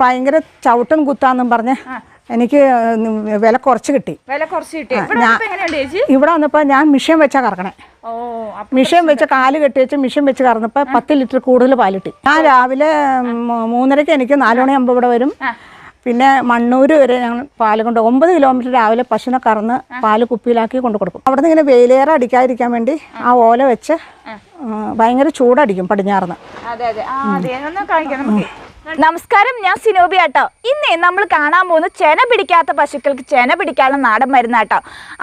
ഭയങ്കര ചവിട്ടും കുത്താന്നും പറഞ്ഞ് എനിക്ക് വില കുറച്ച് കിട്ടി. വില കുറച്ച് കിട്ടി. ഇവിടെ വന്നപ്പോ ഞാൻ മിഷൻ വെച്ചാ കറക്കണേ. മിഷൻ വെച്ച് കാൽ കെട്ടി വെച്ച് മിഷൻ വെച്ച് കറന്നപ്പോ പത്ത് ലിറ്റർ കൂടുതൽ പാലിട്ടി ഞാൻ രാവിലെ മൂന്നരക്ക് എനിക്ക് നാല് മണിയാകുമ്പോൾ ഇവിടെ വരും. പിന്നെ മണ്ണൂര് വരെ ഞങ്ങൾ പാൽ കൊണ്ട് ഒമ്പത് കിലോമീറ്റർ രാവിലെ പശുവിനെ കറന്ന് പാൽ കുപ്പിയിലാക്കി കൊണ്ട് കൊടുക്കും. അവിടെ നിന്ന് ഇങ്ങനെ വെയിലേറെ അടിക്കാതിരിക്കാൻ വേണ്ടി ആ. ഓല വെച്ച് ഭയങ്കര ചൂടടിക്കും പടിഞ്ഞാറുന്ന്. അതെ അതെ. നമസ്കാരം ഞാൻ സിനോബി ആട്ടോ. ഇന്നേ നമ്മൾ കാണാൻ പോകുന്ന ചെന പിടിക്കാത്ത പശുക്കൾക്ക് ചെന പിടിക്കാനുള്ള നാടൻ മരുന്നാട്ടോ.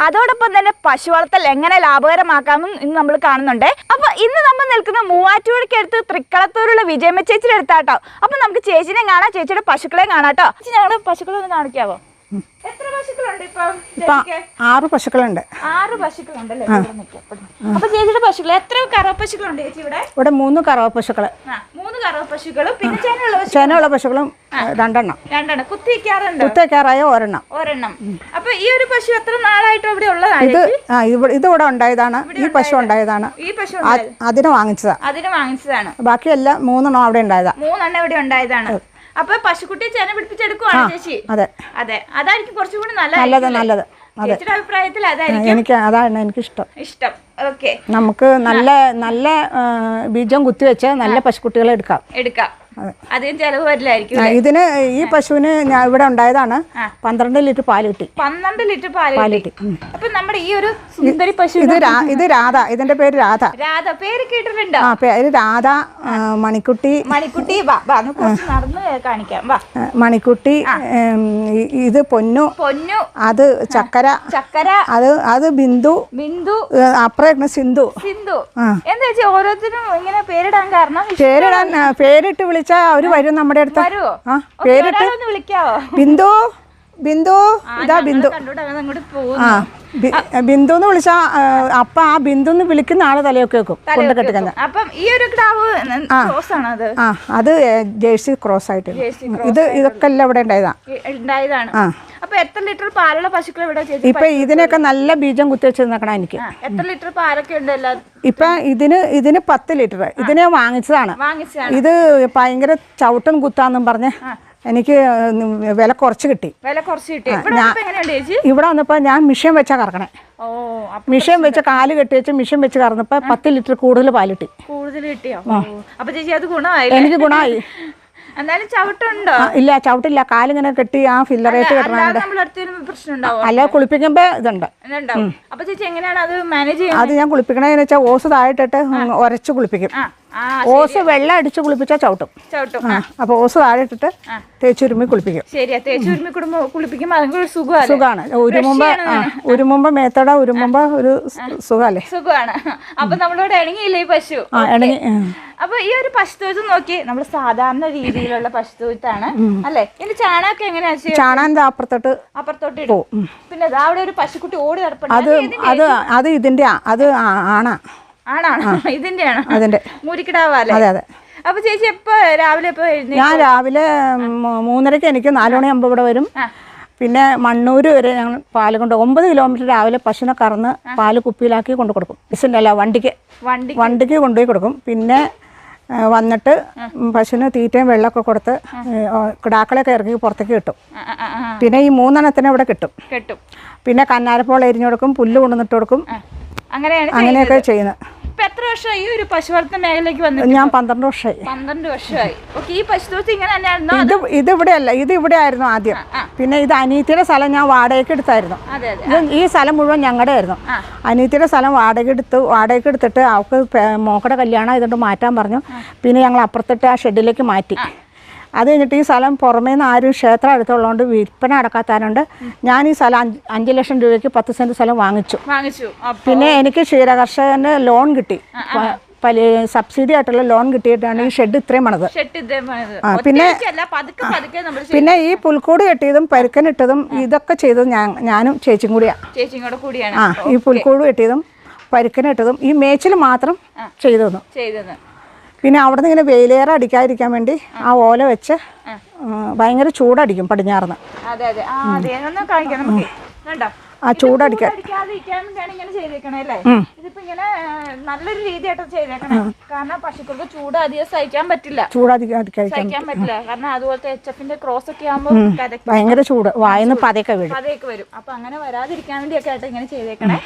അതോടൊപ്പം തന്നെ പശു വളർത്തൽ എങ്ങനെ ലാഭകരമാക്കാമെന്ന് ഇന്ന് നമ്മൾ കാണുന്നുണ്ട്. അപ്പൊ ഇന്ന് നമ്മൾ നിൽക്കുന്ന മൂവാറ്റുപുഴയ്ക്ക് അടുത്ത് തൃക്കളത്തൂരുള്ള വിജയമ്മ ചേച്ചിയുടെ അടുത്താട്ടോ. അപ്പൊ നമുക്ക് ചേച്ചിനെ കാണാം ചേച്ചിയുടെ പശുക്കളെ കാണാട്ടോ ചേച്ചി ഞങ്ങളുടെ പശുക്കളെ ഒന്ന് കാണിക്കാവോ? എത്ര പശുക്കളുണ്ട് ഇപ്പൊ ആറ് പശുക്കളുണ്ട്. ആറ് പശുക്കളുണ്ട് അപ്പൊ ചേച്ചിയുടെ പശുക്കൾ എത്ര കറവ പശുക്കളുണ്ട് ചേച്ചി ഇവിടെ? ഇവിടെ മൂന്ന് കറവ പശുക്കൾ മൂന്ന് പശുക്കളും പിന്നെ ചേനയുള്ള പശു ചേനയുള്ള പശുക്കളും രണ്ടെണ്ണം. രണ്ടെണ്ണം. കുത്തിക്കാറുണ്ട് കുത്തേക്കാറായ ഒരെണ്ണം. ഒരെണ്ണം. അപ്പൊ ഈ ഒരു പശു എത്ര നാളായിട്ട് ഇവിടെ ഉള്ളതാണ് ഇത് ആ ഇവിടെ ഇതിവിടെ ഉണ്ടായതാണ്. ഈ പശു ഉണ്ടായതാണ്. ഈ പശു അതിനെ അതിന് വാങ്ങിച്ചതാ. അതിന് വാങ്ങിച്ചതാണ്. ബാക്കിയെല്ലാം മൂന്നെണ്ണം അവിടെ ഉണ്ടായതാ. മൂന്നെണ്ണം ഇവിടെ ഉണ്ടായതാണ്. അപ്പൊ പശുക്കുട്ടിയെ ചേന പിടിപ്പിച്ചെടുക്കുവാണ് ചേച്ചി? അതെ. അതെ. അതായിരിക്കും കുറച്ചും കൂടി നല്ലത് നല്ലത് നല്ലത്. ചേച്ചിയുടെ അഭിപ്രായത്തിൽ അതായിരിക്കും എനിക്ക് അതാണ് എനിക്ക് ഇഷ്ടം. ഇഷ്ടം ഓക്കെ നമുക്ക് നല്ല നല്ല ബീജം കുത്തിവെച്ച് നല്ല പശുക്കുട്ടികളെ എടുക്കാം. എടുക്കാം. അധികം ചെലവ് വരില്ലായിരിക്കും ഇതിന് ഈ പശുവിന് ഞാൻ ഇവിടെ ഉണ്ടായതാണ് പന്ത്രണ്ട് ലിറ്റർ പാൽ കിട്ടി. പന്ത്രണ്ട് ലിറ്റർ പാൽ കിട്ടി. അപ്പൊ നമ്മുടെ ഈ ഒരു സുന്ദരി പശു ഇത് ഇത് രാധ ഇതിന്റെ പേര് രാധ. രാധ പേര് കേട്ടിട്ടുണ്ടോ? ആ പേര് രാധ മണിക്കുട്ടി. മണിക്കുട്ടി നടന്ന് കാണിക്കാം മണിക്കുട്ടി ഇത് പൊന്നു. പൊന്നു. അത് ചക്കര. ചക്കര. അത് അത് ബിന്ദു. ബിന്ദു. അപ്പുറം സിന്ധു. സിന്ധു. എന്താ വെച്ചാൽ ഓരോരുത്തരും ഇങ്ങനെ പേരിടാൻ കാരണം പേരിടാൻ പേരിട്ട് പേരിട്ട് വിളിച്ചാൽ അവർ വരും നമ്മുടെ അടുത്ത്. ആ പേരിട്ട്. ബിന്ദു? ബിന്ദു? ഇതാ ബിന്ദു. ആ ബിന്ദു എന്ന് വിളിച്ചാ അപ്പ ആ ബിന്ദു എന്ന് വിളിക്കുന്ന ആൾ തലയൊക്കെ വെക്കും കൊണ്ട് കെട്ടിക്കുന്ന. ആ അത്. ജേഴ്സി ക്രോസ് ആയിട്ട്. ഇത് ഇതൊക്കെ എല്ലാം ഇവിടെ ഉണ്ടായതാ. ഉണ്ടായതാണ്. ആ. അപ്പൊ എത്ര ലിറ്റർ പാലുള്ള പശുക്കൾ ഇവിടെ ഇപ്പൊ ഇതിനൊക്കെ നല്ല ബീജം കുത്തി കുത്തിവെച്ച് നിൽക്കണം എനിക്ക് എത്ര ലിറ്റർ പാലൊക്കെ ഉണ്ട് ഇപ്പൊ ഇതിന് ഇതിന് പത്ത് ലിറ്റർ ഇതിനെ വാങ്ങിച്ചതാണ്. ഇത് ഭയങ്കര ചവിട്ടും കുത്താന്നും പറഞ്ഞ് എനിക്ക് വില കുറച്ച് കിട്ടി. വില കുറച്ച് കിട്ടി. ഇവിടെ വന്നപ്പോൾ ഞാൻ മിഷൻ വെച്ചാ കറക്കണേ. മിഷൻ വെച്ച് കാൽ കെട്ടി വെച്ച് മിഷൻ വെച്ച് കറന്നപ്പോ പത്ത് ലിറ്റർ കൂടുതൽ കൂടുതൽ കിട്ടിയോ? ഓ. അപ്പൊ ചേച്ചി അത് ഗുണമായി എനിക്ക് ഗുണമായി. എന്നാലും ചവിട്ടുണ്ടോ? ഇല്ല ചവിട്ടില്ല. കാലിങ്ങനെ കെട്ടി ആ ഫില്ലറേറ്റ് കെട്ടണം അല്ലാതെ നമ്മൾ അടുത്തൊരു പ്രശ്നം ഉണ്ടാവോ അല്ല കുളിപ്പിക്കുമ്പോ ഇതുണ്ട്. അപ്പൊ ചേച്ചി എങ്ങനെയാണ് അത് മാനേജ് ചെയ്യുന്നത്? അത് ഞാൻ കുളിപ്പിക്കണേന്ന് വെച്ചാൽ ഓസ് താഴെട്ടിട്ട് ഉരച്ച് കുളിപ്പിക്കും. ഓസ് വെള്ളം അടിച്ച് കുളിപ്പിച്ചാൽ ചവിട്ടും. അപ്പോൾ ഓസ് താഴെ ഇട്ടിട്ട് തേച്ചുരുമി കുളിപ്പിക്കും. ശരിയാ സുഖമല്ലേ സുഖമാണ് ഉരുമുമ്പ് ഉരുമുമ്പ മേത്തോടെ ഉരുമുമ്പ് ഒരു സുഖല്ലേ? സുഖമാണ് അപ്പൊ നമ്മളോട് ഇണങ്ങിയില്ലേ ഈ പശു? ഇണങ്ങി അപ്പൊ ഈ ഒരു പശുത്തൊഴുത്ത് നോക്കി നമ്മൾ സാധാരണ രീതിയിലുള്ള പശുത്തൊഴുത്താണ് അല്ലെ? ഇനി ചാണകം എങ്ങനെയാ ചാണാന്റെ അപ്പുറത്തോട്ട് അപ്പുറത്തോട്ട് ഇടും. പിന്നെ അവിടെ ഒരു പശുക്കുട്ടി ഓടി നടപ്പുണ്ട്. അത് അത് അത് ഇതിന്റെ അത് ആ- ആണാ മൂരിക്കിടാവല്ലേ? അതെ അതെ. അപ്പൊ ചേച്ചി എപ്പോ രാവിലെ എപ്പോ ഞാൻ രാവിലെ മൂന്നരക്ക് എനിക്ക് നാല് മണിയാകുമ്പോൾ ഇവിടെ വരും. പിന്നെ മണ്ണൂര് വരെ ഞങ്ങൾ പാൽ കൊണ്ട് ഒമ്പത് കിലോമീറ്റർ രാവിലെ പശുവിനെ കറന്ന് പാൽ കുപ്പിയിലാക്കി കൊണ്ട് കൊടുക്കും. ബസ്സിന്റെ വണ്ടിക്ക്. വണ്ടിക്ക്? കൊണ്ടുപോയി കൊടുക്കും. പിന്നെ വന്നിട്ട് പശുവിന് തീറ്റയും വെള്ളമൊക്കെ കൊടുത്ത് കിടാക്കളൊക്കെ ഇറങ്ങി ഇറക്കി പുറത്തേക്ക് കിട്ടും. പിന്നെ ഈ മൂന്നെണ്ണത്തിന് ഇവിടെ കിട്ടും. കിട്ടും. പിന്നെ കന്നാരപ്പോൾ എരിഞ്ഞു കൊടുക്കും പുല്ല് കൊണ്ടുവന്നിട്ട് കൊടുക്കും. അങ്ങനെയാണ് അങ്ങനെയൊക്കെ ചെയ്യുന്നത്. ഇപ്പൊ എത്ര വർഷമായി ഈ ഒരു വളർത്തുന്ന മേഖലയ്ക്ക് വന്നിട്ട് ഞാൻ പന്ത്രണ്ട് വർഷമായി. പന്ത്രണ്ട് വർഷമായി. ഓക്കെ ഈ പശുത്തൊഴുത്ത് ഇങ്ങനെ തന്നെയായിരുന്നു? ഇത് ഇത് ഇവിടെയല്ല ഇത് ഇവിടെ ആയിരുന്നു ആദ്യം പിന്നെ ഇത് അനീത്തിയുടെ സ്ഥലം ഞാൻ വാടകയ്ക്ക് എടുത്തായിരുന്നു. ഇത് ഈ സ്ഥലം മുഴുവൻ ഞങ്ങളുടെ ആയിരുന്നു. അനീത്തിയുടെ സ്ഥലം വാടക എടുത്ത് വാടകയ്ക്ക് എടുത്തിട്ട് അവൾക്ക് മോക്കടെ കല്യാണം ഇതുകൊണ്ട് മാറ്റാൻ പറഞ്ഞു. പിന്നെ ഞങ്ങൾ അപ്പുറത്തിട്ട് ആ ഷെഡിലേക്ക് മാറ്റി. അത് കഴിഞ്ഞിട്ട് ഈ സ്ഥലം പുറമേ നിന്ന് ആരും ക്ഷേത്രം അടുത്തുള്ളതുകൊണ്ട് വിൽപ്പന അടക്കാത്തതുകൊണ്ട് ഞാൻ ഈ സ്ഥലം അഞ്ച് അഞ്ച് ലക്ഷം രൂപയ്ക്ക് പത്ത് സെന്റ് സ്ഥലം വാങ്ങിച്ചു. വാങ്ങിച്ചു. പിന്നെ എനിക്ക് ക്ഷീരകർഷകന് ലോൺ കിട്ടി. പല സബ്സിഡി ആയിട്ടുള്ള ലോൺ കിട്ടിയിട്ടാണ് ഈ ഷെഡ് ഇത്രയും പണിത്. ആ, പിന്നെ- പിന്നെ ഈ പുൽക്കൂട് കെട്ടിയതും പരുക്കനിട്ടതും ഇതൊക്കെ ചെയ്തത് ഞാൻ ഞാനും ചേച്ചിയും കൂടിയാണ്. ആ ഈ പുൽക്കൂട് കെട്ടിയതും പരുക്കനിട്ടതും ഈ മേച്ചിൽ മാത്രം ചെയ്തു തന്നു പിന്നെ അവിടെ നിന്ന് ഇങ്ങനെ വെയിലേറെ അടിക്കാതിരിക്കാൻ വേണ്ടി ആ ഓല വെച്ച് ഭയങ്കര ചൂടടിക്കും പടിഞ്ഞാറുന്ന്. ആ ചൂടടിക്കാൻ നല്ലൊരു രീതിയായിട്ട് ചെയ്തേക്കണേ. കാരണം പശുക്കൾക്ക് ചൂട് അധികം സഹിക്കാൻ പറ്റില്ല. സഹിക്കാൻ പറ്റില്ല. കാരണം അതുപോലത്തെ എച്ച് എഫിന്റെ ക്രോസ് ഒക്കെ ആകുമ്പോൾ ഭയങ്കര ചൂട്. വായന്ന് പതയൊക്കെ വീഴും. പതയൊക്കെ വരും. അപ്പൊ അങ്ങനെ വരാതിരിക്കാൻ വേണ്ടിയൊക്കെ ആയിട്ട് ഇങ്ങനെ ചെയ്തേക്കണേ.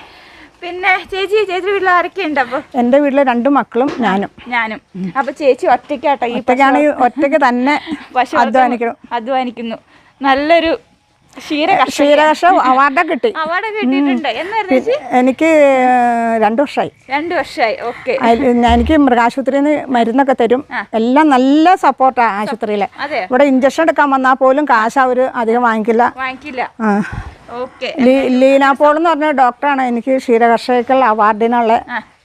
പിന്നെ ചേച്ചി ചേച്ചി വീട്ടിൽ ആരൊക്കെ ഉണ്ട് അപ്പൊ? എന്റെ വീട്ടിലെ രണ്ടു മക്കളും ഞാനും. ഞാനും. അപ്പൊ ചേച്ചി ഒറ്റയ്ക്കാട്ടോ ഈ ഒറ്റയ്ക്കാണെങ്കിൽ ഒറ്റയ്ക്ക് തന്നെ പശു അധ്വാനിക്കണം. അധ്വാനിക്കുന്നു. നല്ലൊരു ക്ഷീര ക്ഷീരകർഷ അവാർഡൊക്കെ കിട്ടി. അവാർഡ് കിട്ടിയിട്ടുണ്ട്. എന്നായിരുന്നു ചേച്ചി? എനിക്ക് രണ്ടു വർഷമായി രണ്ടു വർഷമായി ഓക്കെ. ഞാൻ എനിക്ക് മൃഗാശുപത്രിയിൽ നിന്ന് മരുന്നൊക്കെ തരും. എല്ലാം നല്ല സപ്പോർട്ടാണ് ആശുപത്രിയിലെ. ഇവിടെ ഇഞ്ചക്ഷൻ എടുക്കാൻ വന്നാൽ പോലും കാശ് അവർ അധികം വാങ്ങിക്കില്ല. വാങ്ങിക്കില്ല. ലീന പോൾ എന്ന് പറഞ്ഞ ഡോക്ടറാണ് എനിക്ക് ക്ഷീരകർഷകൾ അവാർഡിനുള്ള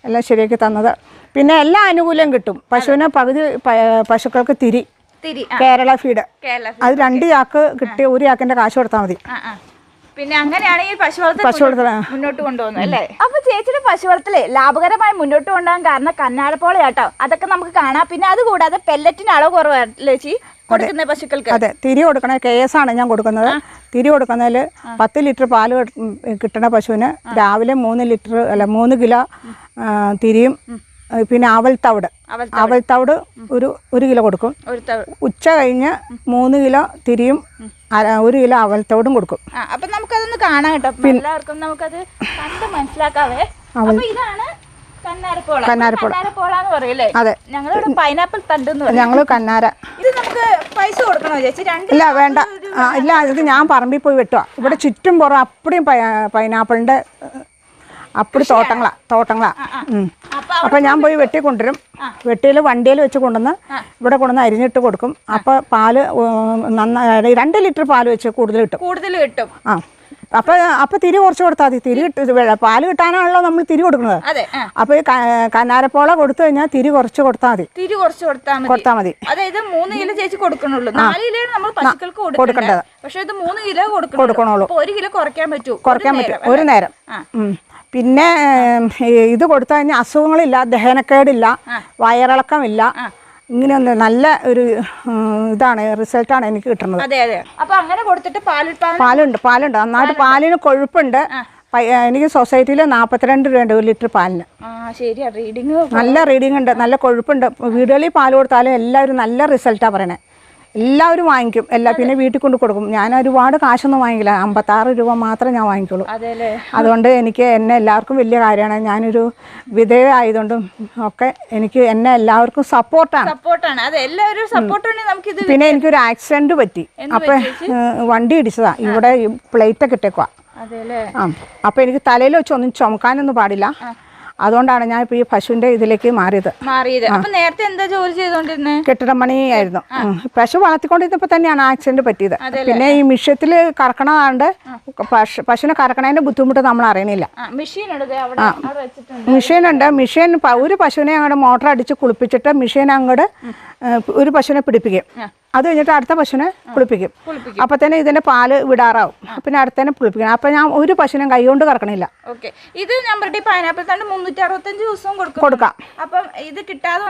എല്ലാം ശരിയാക്കി തന്നത്. പിന്നെ എല്ലാ ആനുകൂല്യം കിട്ടും. പശുവിന് പകുതി പശുക്കൾക്ക് തിരി. തിരി കേരള ഫീഡ്. കേരള അത് രണ്ട് ചാക്ക് കിട്ടി ഒരു ചാക്കിന്റെ കാശ് കൊടുത്താൽ മതി. പിന്നെ അങ്ങനെയാണ് ഈ പശു വളർത്തൽ പശു വളർത്തൽ, മുന്നോട്ട് കൊണ്ടുപോകുന്നത് അല്ലേ? അപ്പൊ ചേച്ചിയുടെ പശു വളർത്തലേ ലാഭകരമായി മുന്നോട്ട് കൊണ്ടുപോകാൻ കാരണം കന്നാടപ്പോളെ കേട്ടോ അതൊക്കെ നമുക്ക് കാണാം. പിന്നെ അതുകൂടാതെ പെല്ലറ്റിന് അളവ് കുറവാണ് ചേച്ചി കൊടുക്കുന്ന പശുക്കൾക്ക്? അതെ തിരി കൊടുക്കണ കെ എസ് ആണ് ഞാൻ കൊടുക്കുന്നത്. തിരി കൊടുക്കുന്നതിൽ പത്ത് ലിറ്റർ പാൽ കിട്ടണ പശുവിന് രാവിലെ മൂന്ന് ലിറ്റർ അല്ല മൂന്ന് കിലോ തിരിയും പിന്നെ അവൽ തവിട്. അവൽ അവൽ തവിട് ഒരു ഒരു കിലോ കൊടുക്കും. ഉച്ച കഴിഞ്ഞ് മൂന്ന് കിലോ തിരിയും ഒരു കിലോ അവൽ തവിടും കൊടുക്കും. അപ്പൊ നമുക്കതൊന്ന് കാണാം കേട്ടോ. എല്ലാവർക്കും നമുക്കത് കണ്ട് മനസ്സിലാക്കാവേ. ഇതാണ് കന്നാരപ്പോള. കന്നാരപ്പോള. അതെ. ഞങ്ങൾ പൈനാപ്പിൾ തണ്ട് ഞങ്ങൾ ഞങ്ങൾ കന്നാര. ഇത് നമുക്ക് പൈസ കൊടുക്കണോ ചേച്ചി? രണ്ട് ഇല്ല വേണ്ട. ആ, ഇല്ല ഇത് ഞാൻ പറമ്പിൽ പോയി വെട്ടുക ഇവിടെ ചുറ്റും പുറം അപ്പടിയും പൈനാപ്പിളിന്റെ അപ്പടി തോട്ടങ്ങളാ തോട്ടങ്ങളാ. അപ്പൊ ഞാൻ പോയി വെട്ടി. കൊണ്ടുവരും വെട്ടിയിൽ വണ്ടിയിൽ വെച്ച് കൊണ്ടുവന്ന് ഇവിടെ കൊണ്ടുവന്ന് അരിഞ്ഞിട്ട് കൊടുക്കും. അപ്പോൾ പാൽ നന്നായി രണ്ട് ലിറ്റർ പാൽ വെച്ച് കൂടുതൽ കിട്ടും. കൂടുതൽ കിട്ടും. ആ. അപ്പോൾ അപ്പൊ തിരി കുറച്ച് കൊടുത്താൽ മതി. തിരി പാൽ കിട്ടാനാണല്ലോ നമ്മൾ തിരി കൊടുക്കുന്നത്. അപ്പൊ ഈ ക- കന്നാരപ്പോള കൊടുത്തു കഴിഞ്ഞാൽ തിരി കുറച്ച് കൊടുത്താൽ മതി. തിരി കുറച്ച് കൊടുത്താൽ മതി. കൊടുത്താൽ മതി. അതായത് മൂന്ന് കിലോ ചേച്ചി കൊടുക്കണുള്ളൂ. നാല് കിലോ നമ്മൾ പശുക്കൾക്ക് കൊടുക്കേണ്ടത്. പക്ഷെ ഇത് മൂന്ന് കിലോ കൊടുക്കണുള്ളൂ. ഒരു കിലോ കുറയ്ക്കാൻ പറ്റൂ. കുറയ്ക്കാൻ പറ്റും. ഒരു നേരം. പിന്നെ ഇത് കൊടുത്തു കഴിഞ്ഞാൽ അസുഖങ്ങളില്ല ദഹനക്കേടില്ല വയറിളക്കമില്ല. ഇങ്ങനെയൊന്ന് നല്ല ഒരു ഇതാണ് റിസൾട്ടാണ് എനിക്ക് കിട്ടുന്നത്. അതെ അതെ. അപ്പൊ അങ്ങനെ കൊടുത്തിട്ട് പാലുൽപാദനം പാലുണ്ട് പാലുണ്ട്. നന്നായിട്ട് പാലിന് കൊഴുപ്പുണ്ട്. എനിക്ക് സൊസൈറ്റിയിൽ നാൽപ്പത്തിരണ്ട് രൂപ ഒരു ലിറ്റർ പാലിന്. ശരിയാ. റീഡിങ് നല്ല റീഡിംഗ് ഉണ്ട് നല്ല കൊഴുപ്പുണ്ട്. വീടുകളിൽ പാൽ കൊടുത്താലും എല്ലാവരും നല്ല റിസൾട്ടാണ് പറയണേ. എല്ലാവരും വാങ്ങിക്കും. എല്ലാ പിന്നെ വീട്ടിൽ കൊണ്ട് കൊടുക്കും. ഞാൻ ഒരുപാട് കാശൊന്നും വാങ്ങിക്കില്ല. അമ്പത്താറ് രൂപ മാത്രമേ ഞാൻ വാങ്ങിക്കുള്ളൂ അതുകൊണ്ട് എനിക്ക് എന്നെ എല്ലാവർക്കും വലിയ കാര്യമാണ്. ഞാനൊരു വിധേയ ആയതുകൊണ്ടും ഒക്കെ എനിക്ക് എന്നെ എല്ലാവർക്കും സപ്പോർട്ടാണ് സപ്പോർട്ടാണ് അതെ എല്ലാവരും നമുക്ക് പിന്നെ എനിക്കൊരു ആക്സിഡന്റ് പറ്റി. അപ്പൊ വണ്ടി ഇടിച്ചതാ. ഇവിടെ പ്ലേറ്റ് ഒക്കെ ഇട്ടേക്കുവാ. അപ്പൊ എനിക്ക് തലയിൽ വെച്ച് ഒന്നും ചുമക്കാനൊന്നും പാടില്ല. അതുകൊണ്ടാണ് ഞാൻ ഇപ്പോൾ ഈ പശുവിന്റെ ഇതിലേക്ക് മാറിയത്. മാറിയത്. അപ്പൊ നേരത്തെ എന്താ ജോലി ചെയ്തോണ്ടിരുന്നേ? കെട്ടിടമണിയായിരുന്നു. ഉം. പശു വളർത്തിക്കൊണ്ടിരുന്നപ്പോൾ തന്നെയാണ് ആക്സിഡന്റ് പറ്റിയത്. പിന്നെ ഈ മിഷ്യത്തിൽ കറക്കണതാണ്ട് പശു പശുവിനെ കറക്കണതിന്റെ ബുദ്ധിമുട്ട് നമ്മൾ അറിയണില്ല. ആ മെഷീൻ ഒരു പശുവിനെ അങ്ങോട്ട് മോട്ടർ അടിച്ച് കുളിപ്പിച്ചിട്ട് മിഷീൻ അങ്ങോട്ട് ഒരു പശുവിനെ പിടിപ്പിക്കും. അത് കഴിഞ്ഞിട്ട് അടുത്ത പശുവിനെ കുളിപ്പിക്കും. അപ്പൊ തന്നെ ഇതിന്റെ പാൽ വിടാറാവും. പിന്നെ അടുത്തന്നെ കുളിപ്പിക്കണം. അപ്പൊ ഞാൻ ഒരു പശുവിനെ കൈ കൊണ്ട് കറക്കണില്ല. ഓക്കെ. ഇത് ഞാൻ പൈനാപ്പിൾ തണ്ട് മുന്നൂറ്റി അറുപത്തഞ്ച് ദിവസവും കൊടുക്കും. അപ്പം ഇത് കിട്ടാതെ?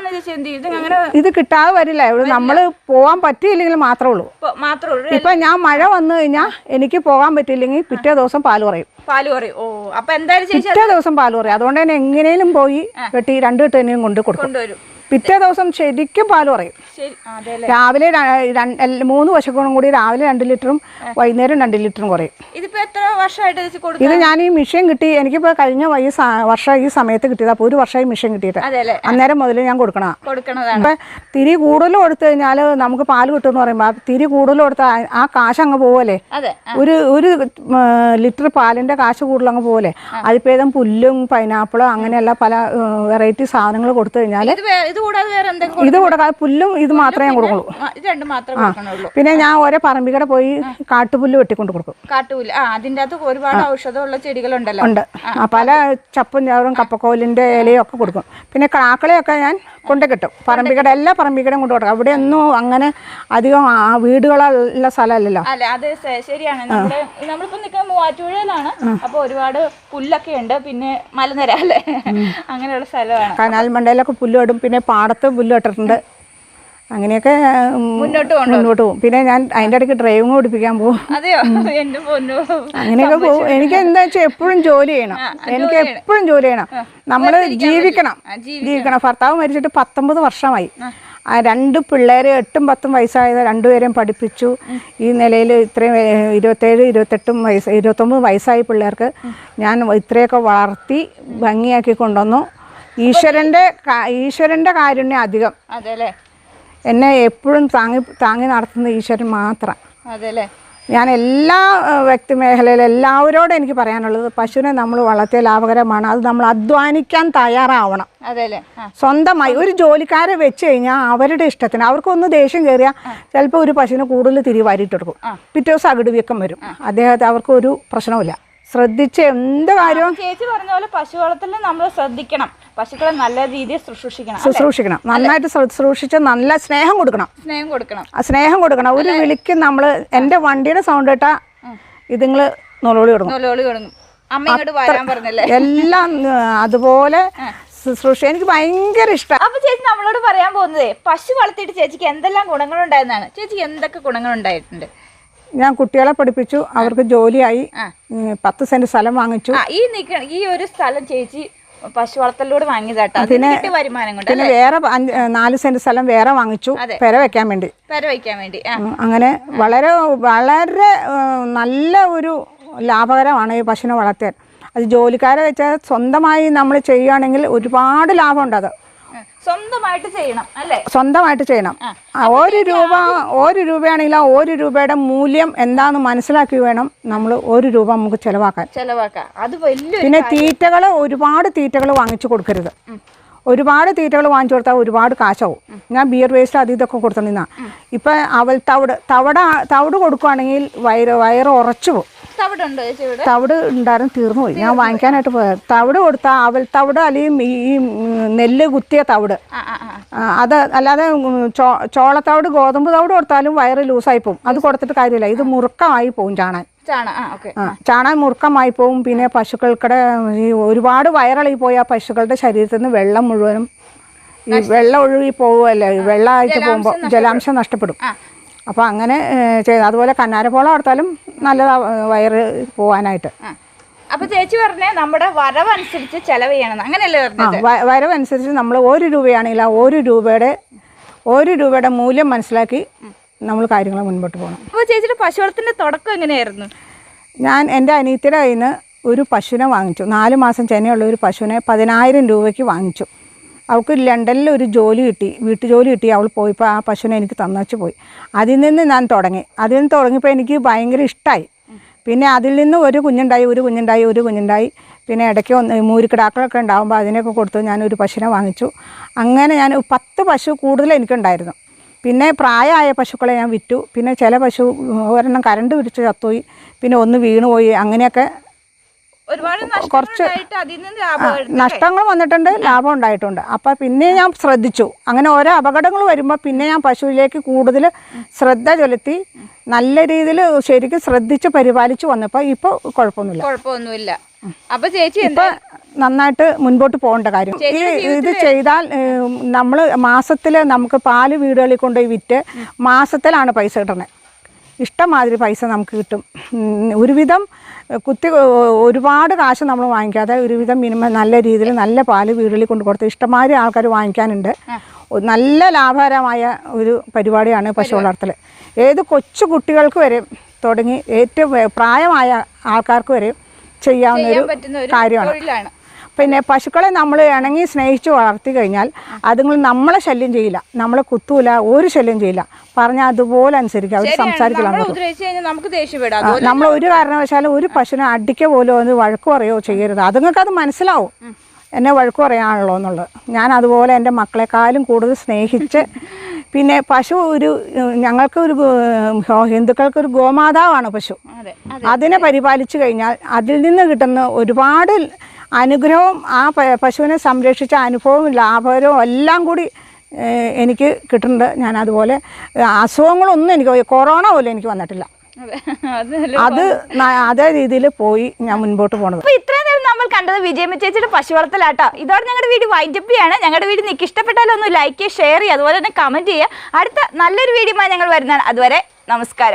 ഇത് കിട്ടാതെ വരില്ല. ഇവിടെ നമ്മൾ പോകാൻ പറ്റിയില്ലെങ്കിൽ മാത്രമേ ഉള്ളൂ. മാത്രമേ ഉള്ളൂ ഇപ്പൊ ഞാൻ മഴ വന്നു കഴിഞ്ഞാൽ എനിക്ക് പോകാൻ പറ്റിയില്ലെങ്കിൽ പിറ്റേ ദിവസം പാൽ കുറയും. പാൽ കുറയും. ഓ അപ്പൊ എന്തായാലും പിറ്റേ ദിവസം പാൽ കുറയും. അതുകൊണ്ട് തന്നെ എങ്ങനെയും പോയി കെട്ടി രണ്ട് കിട്ടുന്നതിനും കൊണ്ട് കൊടുക്കും. കൊണ്ടുവരും. പിറ്റേ ദിവസം ശരിക്കും പാൽ കുറയും. രാവിലെ മൂന്ന് പശുക്കളും കൂടി രാവിലെ രണ്ട് ലിറ്ററും വൈകുന്നേരം രണ്ട് ലിറ്ററും കുറയും. ഇത് ഞാൻ ഈ മിഷൻ കിട്ടി എനിക്കിപ്പോൾ കഴിഞ്ഞ ഈ വർഷം ഈ സമയത്ത് കിട്ടിയത് അപ്പോൾ ഒരു വർഷമായി മിഷൻ കിട്ടിയിട്ട്. അതെ അല്ലേ? അന്നേരം മുതൽ ഞാൻ കൊടുക്കണം അപ്പൊ തിരി കൂടുതൽ കൊടുത്തു കഴിഞ്ഞാൽ നമുക്ക് പാൽ കിട്ടുമെന്ന് പറയുമ്പോൾ ആ തിരി കൂടുതൽ കൊടുത്താൽ ആ കാശ് അങ്ങ് പോവല്ലേ? ഒരു ഒരു ലിറ്റർ പാലിന്റെ കാശ് കൂടുതൽ അങ്ങ് പോവല്ലേ? അതിപ്പോൾ ഏതും പുല്ലും പൈനാപ്പിളും അങ്ങനെയുള്ള പല വെറൈറ്റി സാധനങ്ങൾ കൊടുത്തു കഴിഞ്ഞാൽ ഇത് കൂടാതെ പുല്ലും ഇത് മാത്രമേ ഞാൻ കൊടുക്കുള്ളൂ. ഇത് രണ്ട് മാത്രമേ കൊടുക്കണുള്ളൂ. പിന്നെ ഞാൻ ഓരോ പറമ്പിക്കടെ പോയി കാട്ടുപുല്ല് വെട്ടിക്കൊണ്ട് കൊടുക്കും. കാട്ടുപുല്ല്. ആ അതിന്റെ അകത്ത് ഒരുപാട് ഔഷധമുള്ള ചെടികളുണ്ടല്ലോ. ഉണ്ട്. ആ പല ചപ്പും ചവറും കപ്പക്കോലിന്റെ ഇലയും ഒക്കെ കൊടുക്കും. പിന്നെ കാക്കളയൊക്കെ ഞാൻ കൊണ്ട് കിട്ടും. പറമ്പിക്കട എല്ലാ പറമ്പിക്കടയും കൊണ്ട് കൊടുക്കും. അവിടെ ഒന്നും അങ്ങനെ അധികം വീടുകളുള്ള സ്ഥലമല്ലല്ലോ. അല്ല അത് ശരിയാണ്. നമ്മൾ നമ്മളിപ്പോ നിൽക്കുന്ന മൂവാറ്റുപുഴയിലാണ്. അപ്പൊ ഒരുപാട് പുല്ലൊക്കെ ഉണ്ട്. പിന്നെ മലനിര അല്ലേ? അങ്ങനെയുള്ള സ്ഥലമാണ്. കനാൽ മണ്ടയിലൊക്കെ പുല്ലും ഇടും പിന്നെ പാടത്ത് പുല്ലിട്ടിട്ടുണ്ട് അങ്ങനെയൊക്കെ മുന്നോട്ട് മുന്നോട്ട് പോകും. പിന്നെ ഞാൻ അതിന്റെ ഇടയ്ക്ക് ഡ്രൈവിംഗ് പഠിപ്പിക്കാൻ പോകും. അതെയോ? എന്റെ അങ്ങനെയൊക്കെ പോകും. എനിക്ക് എന്താ വെച്ചാൽ എപ്പോഴും ജോലി ചെയ്യണം. എനിക്ക് എപ്പോഴും ജോലി ചെയ്യണം. നമ്മൾ ജീവിക്കണം. ജീവിക്കണം. ഭർത്താവ് മരിച്ചിട്ട് പത്തൊമ്പത് വർഷമായി. ആ. രണ്ട് പിള്ളേരെ എട്ടും പത്തും വയസ്സായത് രണ്ടുപേരെയും പഠിപ്പിച്ചു. ഈ നിലയിൽ ഇത്രയും ഇരുപത്തേഴ് ഇരുപത്തെട്ടും വയസ്സ് ഇരുപത്തൊമ്പത് വയസ്സായ പിള്ളേർക്ക് ഞാൻ ഇത്രയൊക്കെ വളർത്തി ഭംഗിയാക്കി കൊണ്ടുവന്നു. ഈശ്വരന്റെ ഈശ്വരന്റെ കാരുണ്യം അധികം. അതെല്ലേ? എന്നെ എപ്പോഴും താങ്ങി താങ്ങി നടത്തുന്ന ഈശ്വരൻ മാത്രം. അതെല്ലേ? ഞാൻ എല്ലാ വ്യക്തി മേഖലയിലും എല്ലാവരോടും എനിക്ക് പറയാനുള്ളത് പശുവിനെ നമ്മൾ വളർത്തിയ ലാഭകരമാണ്. അത് നമ്മൾ അധ്വാനിക്കാൻ തയ്യാറാവണം. സ്വന്തമായി ഒരു ജോലിക്കാരെ വെച്ച് കഴിഞ്ഞാൽ അവരുടെ ഇഷ്ടത്തിന് അവർക്കൊന്ന് ദേഷ്യം കയറിയാൽ ചിലപ്പോൾ ഒരു പശുവിന് കൂടുതൽ തിരി വാരിയിട്ട് കൊടുക്കും പിറ്റേ ദിവസം അകിടുവീക്കം വരും. അദ്ദേഹത്തെ അവർക്ക് ഒരു പ്രശ്നമില്ല ശ്രദ്ധിച്ച് എന്ത് കാര്യവും ചേച്ചി പറഞ്ഞ പോലെ പശു വളർത്തലിൽ നമ്മൾ ശ്രദ്ധിക്കണം. പശുക്കളെ നല്ല രീതിയിൽ ശുശ്രൂഷിക്കണം ശുശ്രൂഷിക്കണം. നന്നായിട്ട് ശുശ്രൂഷിച്ച് നല്ല സ്നേഹം കൊടുക്കണം. സ്നേഹം കൊടുക്കണം. ആ സ്നേഹം കൊടുക്കണം. ഒരു വിളിക്ക് നമ്മൾ എന്റെ വണ്ടിയുടെ സൗണ്ട് കേട്ടാ ഇതുങ്ങൾ നൊലോളി തുടങ്ങും നൊലോളി കൊടുക്കും വരാൻ പറഞ്ഞല്ലേ? എല്ലാം അതുപോലെ ശുശ്രൂഷ. എനിക്ക് ഭയങ്കര ഇഷ്ടം. അപ്പൊ ചേച്ചി നമ്മളോട് പറയാൻ പോകുന്നതേ പശു വളർത്തിയിട്ട് ചേച്ചിക്ക് എന്തെല്ലാം ഗുണങ്ങളുണ്ടായിരുന്നാണ് ചേച്ചിക്ക് എന്തൊക്കെ ഗുണങ്ങളുണ്ടായിട്ടുണ്ട്? ഞാൻ കുട്ടികളെ പഠിപ്പിച്ചു. അവർക്ക് ജോലിയായി. പത്ത് സെന്റ് സ്ഥലം വാങ്ങിച്ചു. ഈ ഈ ഒരു സ്ഥലം ചേച്ചി പശു വളർത്തലിലൂടെ വാങ്ങിയതാട്ടോ പിന്നെ വരുമാനം കൊണ്ട് പിന്നെ വേറെ നാല് സെന്റ് സ്ഥലം വേറെ വാങ്ങിച്ചു. പെര വെക്കാൻ വേണ്ടി. പെര വെക്കാൻ വേണ്ടി അങ്ങനെ വളരെ വളരെ നല്ല ഒരു ലാഭകരമാണ് ഈ പശുവിനെ വളർത്തിയാൽ അത് ജോലിക്കാരെ വെച്ചാൽ സ്വന്തമായി നമ്മൾ ചെയ്യുകയാണെങ്കിൽ ഒരുപാട് ലാഭമുണ്ട് അത്. സ്വന്തമായിട്ട് ചെയ്യണം അല്ലേ? സ്വന്തമായിട്ട് ചെയ്യണം. ആ, ഒരു രൂപ ഒരു രൂപയാണെങ്കിലും ആ ഒരു രൂപയുടെ മൂല്യം എന്താന്ന് മനസ്സിലാക്കി വേണം നമ്മൾ ഒരു രൂപ നമുക്ക് ചെലവാക്കാൻ. ചെലവാക്കാം അത് വലിയ പിന്നെ തീറ്റകൾ ഒരുപാട് തീറ്റകൾ വാങ്ങിച്ചു കൊടുക്കരുത്. ഒരുപാട് തീറ്റകൾ വാങ്ങിച്ചു കൊടുത്താൽ ഒരുപാട് കാശാവും. ഞാൻ ബിയർ വേസ്റ്റ് അത് ഇതൊക്കെ കൊടുത്തോണ്ടിരുന്ന ഇപ്പം അവൽ തവിട് തവട തവിട് കൊടുക്കുകയാണെങ്കിൽ വയറ് വയറ് ഉറച്ചു പോകും തവിട് ഉണ്ടായിരുന്നു തീർന്നു പോയി. ഞാൻ വാങ്ങിക്കാനായിട്ട് പോയ തവിട് കൊടുത്താൽ അവൽ തവിട് അല്ലെങ്കിൽ ഈ നെല്ല് കുത്തിയ തവിട്. അത് അല്ലാതെ ചോളത്തവിട് ഗോതമ്പ് തവിട് കൊടുത്താലും വയറ് ലൂസായി പോകും അത് കൊടുത്തിട്ട് കാര്യമില്ല. ഇത് മുറുക്കമായി പോകും ചാണാൻ. ചാണാൻ മുറുക്കമായി പോകും പിന്നെ പശുക്കൾക്കടെ ഈ ഒരുപാട് വയറിളകി പോയി ആ പശുക്കളുടെ ശരീരത്തിൽ നിന്ന് വെള്ളം മുഴുവനും ഈ വെള്ളം ഒഴുകി പോവുമല്ലേ ഈ വെള്ളമായിട്ട് പോകുമ്പോൾ ജലാംശം നഷ്ടപ്പെടും. അപ്പോൾ അങ്ങനെ ചെയ്ത്. അതുപോലെ കന്നാരപ്പോളം എടുത്താലും നല്ലതാ വയറ് പോവാനായിട്ട്. അപ്പോൾ അപ്പൊ ചേച്ചി പറഞ്ഞേ നമ്മുടെ വരവനുസരിച്ച് ചെലവ് ചെയ്യണം. അങ്ങനെയല്ലേ വരവനുസരിച്ച് നമ്മൾ ഒരു രൂപയാണെങ്കിൽ ആ ഒരു രൂപയുടെ ഒരു രൂപയുടെ മൂല്യം മനസ്സിലാക്കി നമ്മൾ കാര്യങ്ങൾ മുൻപോട്ട് പോകണം. അപ്പോൾ ചേച്ചിയുടെ പശു തുടക്കം എങ്ങനെയായിരുന്നു? ഞാൻ എന്റെ അനിയത്തിയുടെ കയ്യിൽ നിന്ന് ഒരു പശുവിനെ വാങ്ങിച്ചു. നാല് മാസം ചെനയുള്ള ഒരു പശുവിനെ പതിനായിരം രൂപയ്ക്ക് വാങ്ങിച്ചു. അവൾക്ക് ലണ്ടനിൽ ഒരു ജോലി കിട്ടി വീട്ടു ജോലി കിട്ടി. അവൾ പോയപ്പോൾ ആ പശുവിനെ എനിക്ക് തന്നച്ച് പോയി. അതിൽ നിന്ന് ഞാൻ തുടങ്ങി. അതിൽ നിന്ന് തുടങ്ങിയപ്പോൾ എനിക്ക് ഭയങ്കര ഇഷ്ടമായി പിന്നെ അതിൽ നിന്ന് ഒരു കുഞ്ഞുണ്ടായി ഒരു കുഞ്ഞുണ്ടായി ഒരു കുഞ്ഞുണ്ടായി. പിന്നെ ഇടയ്ക്ക് ഒന്ന് മൂരിക്കിടാക്കളൊക്കെ ഉണ്ടാകുമ്പോൾ അതിനൊക്കെ കൊടുത്ത് ഞാൻ ഒരു പശുവിനെ വാങ്ങിച്ചു. അങ്ങനെ ഞാൻ പത്ത് പശു കൂടുതൽ എനിക്കുണ്ടായിരുന്നു. പിന്നെ പ്രായമായ പശുക്കളെ ഞാൻ വിറ്റു. പിന്നെ ചില പശു ഒരെണ്ണം കരണ്ട് പിടിച്ച് ചത്തുപോയി. പിന്നെ ഒന്ന് വീണുപോയി. അങ്ങനെയൊക്കെ ഒരുപാട് കുറച്ച് നഷ്ടങ്ങൾ വന്നിട്ടുണ്ട് ലാഭം ഉണ്ടായിട്ടുണ്ട്. അപ്പം പിന്നെ ഞാൻ ശ്രദ്ധിച്ചു. അങ്ങനെ ഓരോ അപകടങ്ങൾ വരുമ്പോൾ പിന്നെ ഞാൻ പശുവിലേക്ക് കൂടുതൽ ശ്രദ്ധ ചെലുത്തി നല്ല രീതിയിൽ ശരിക്കും ശ്രദ്ധിച്ച് പരിപാലിച്ചു വന്നപ്പോൾ ഇപ്പോൾ കുഴപ്പമൊന്നുമില്ല. കുഴപ്പമൊന്നുമില്ല. അപ്പൊ ചേച്ചി ഇപ്പൊ ഇപ്പം നന്നായിട്ട് മുൻപോട്ട് പോകേണ്ട കാര്യം. ഈ ഇത് ചെയ്താൽ നമ്മൾ മാസത്തിൽ നമുക്ക് പാൽ വീടുകളിൽ കൊണ്ടുപോയി വിറ്റ് മാസത്തിലാണ് പൈസ കിട്ടുന്നത് ഇഷ്ടംമാതിരി പൈസ നമുക്ക് കിട്ടും. ഒരുവിധം കുത്തി ഒരുപാട് കാശ് നമ്മൾ വാങ്ങിക്കാതെ ഒരുവിധം മിനിമം നല്ല രീതിയിൽ നല്ല പാൽ വീടുകളിൽ കൊണ്ട് കൊടുത്ത് ഇഷ്ടംമാതിരി ആൾക്കാർ വാങ്ങിക്കാനുണ്ട്. നല്ല ലാഭകരമായ ഒരു പരിപാടിയാണ് പശു വളർത്തൽ ഏത് കൊച്ചു കുട്ടികൾക്ക് വരെ തുടങ്ങി ഏറ്റവും പ്രായമായ ആൾക്കാർക്ക് വരെ ചെയ്യാവുന്ന ഒരു കാര്യമാണ്. പിന്നെ പശുക്കളെ നമ്മൾ ഇണങ്ങി സ്നേഹിച്ച് വളർത്തി കഴിഞ്ഞാൽ അതുങ്ങൾ നമ്മളെ ശല്യം ചെയ്യില്ല. നമ്മളെ കുത്തൂല ഒരു ശല്യം ചെയ്യില്ല. പറഞ്ഞാൽ അതുപോലെ അനുസരിക്കും. അവർ സംസാരിക്കില്ല നമ്മൾ ഒരു കാരണവശാലും ഒരു പശുവിനെ അടിക്ക പോലും എന്ന് വഴക്ക് പറയോ ചെയ്യരുത്. അതുങ്ങൾക്ക് അത് മനസ്സിലാവും. എന്നെ വഴക്ക് പറയാണല്ലോ എന്നുള്ളത്. ഞാൻ അതുപോലെ എന്റെ മക്കളെക്കാളും കൂടുതൽ സ്നേഹിച്ച് പിന്നെ പശു ഒരു ഞങ്ങൾക്ക് ഒരു ഹിന്ദുക്കൾക്ക് ഒരു ഗോമാതാവാണ് പശു. അതെ അതിനെ പരിപാലിച്ചു കഴിഞ്ഞാൽ അതിൽ നിന്ന് കിട്ടുന്ന ഒരുപാട് അനുഗ്രഹവും ആ പശുവിനെ സംരക്ഷിച്ച അനുഭവവും ലാഭകരവും എല്ലാം കൂടി എനിക്ക് കിട്ടുന്നുണ്ട്. ഞാൻ അതുപോലെ അസുഖങ്ങളൊന്നും എനിക്ക് കൊറോണ പോലും എനിക്ക് വന്നിട്ടില്ല. അതെ. അത് രീതിയിൽ പോയി ഞാൻ മുൻപോട്ട് പോണത്. അപ്പൊ ഇത്രയും നേരം നമ്മൾ കണ്ടത് വിജയമ്മ ചേച്ചിയുടെ പശു വളർത്തലാട്ടോ ഇതോടെ ഞങ്ങളുടെ വീഡിയോ വൈൻഡപ്പ് ചെയ്യാണ്. ഞങ്ങളുടെ വീഡിയോ നിങ്ങൾക്ക് ഇഷ്ടപ്പെട്ടാലൊന്ന് ലൈക്ക് ചെയ്യുക ഷെയർ ചെയ്യുക. അതുപോലെ തന്നെ കമന്റ് ചെയ്യുക. അടുത്ത നല്ലൊരു വീഡിയോ ഞങ്ങൾ വരുന്നതാണ്. അതുവരെ നമസ്കാരം.